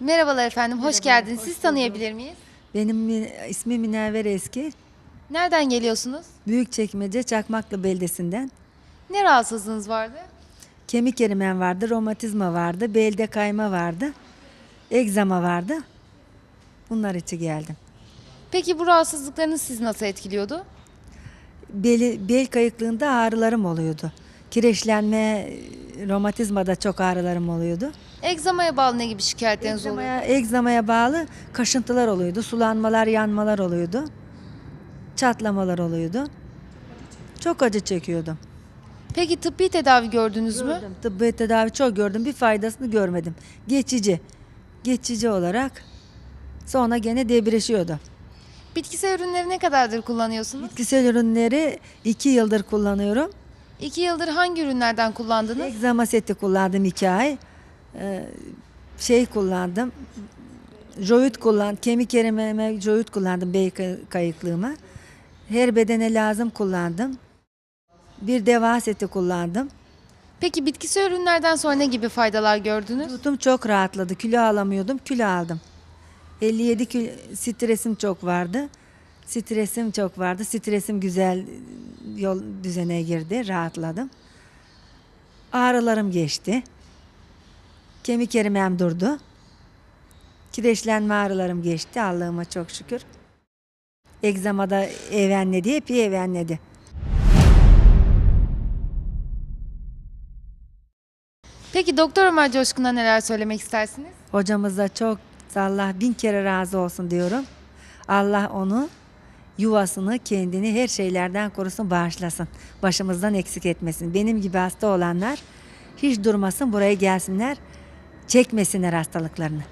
Merhabalar efendim, hoş Merhaba, geldiniz. Siz tanıyabilir miyiz? Benim ismim Münevver Eski. Nereden geliyorsunuz? Büyükçekmece Çakmaklı Beldesi'nden. Ne rahatsızlığınız vardı? Kemik erimen vardı, romatizma vardı, belde kayma vardı, egzama vardı. Bunlar için geldim. Peki bu rahatsızlıklarınız sizi nasıl etkiliyordu? Beli, bel kayıklığında ağrılarım oluyordu. Kireçlenme, romatizmada çok ağrılarım oluyordu. Egzamaya bağlı ne gibi şikayetleriniz? Egzamaya, egzamaya bağlı kaşıntılar oluyordu, sulanmalar, yanmalar oluyordu. Çatlamalar oluyordu. Çok acı çekiyordum. Peki tıbbi tedavi gördünüz mü? Gördüm. Tıbbi tedavi çok gördüm. Bir faydasını görmedim. Geçici. Geçici olarak sonra gene debreşiyordu. Bitkisel ürünleri ne kadardır kullanıyorsunuz? Bitkisel ürünleri iki yıldır kullanıyorum. İki yıldır hangi ürünlerden kullandınız? Egzama seti kullandım iki ay. Ee, şey kullandım. Joyut kullan, kemik erimeme joyut kullandım bey kay- kayıklığıma. Her bedene lazım kullandım. Bir deva seti kullandım. Peki bitkisel ürünlerden sonra ne gibi faydalar gördünüz? Vücudum çok rahatladı. Kilo alamıyordum. Kilo aldım. 57 kilo stresim çok vardı. Stresim çok vardı. Stresim güzel yol düzene girdi. Rahatladım. Ağrılarım geçti. Kemik erimem durdu. Kireçlenme ağrılarım geçti. Allah'ıma çok şükür. Egzamada evenledi. Hep evenledi. Peki Doktor Ömer Coşkun'a neler söylemek istersiniz? Hocamıza çok Allah bin kere razı olsun diyorum. Allah onu yuvasını, kendini her şeylerden korusun, bağışlasın. Başımızdan eksik etmesin. Benim gibi hasta olanlar hiç durmasın buraya gelsinler. Çekmesinler hastalıklarını.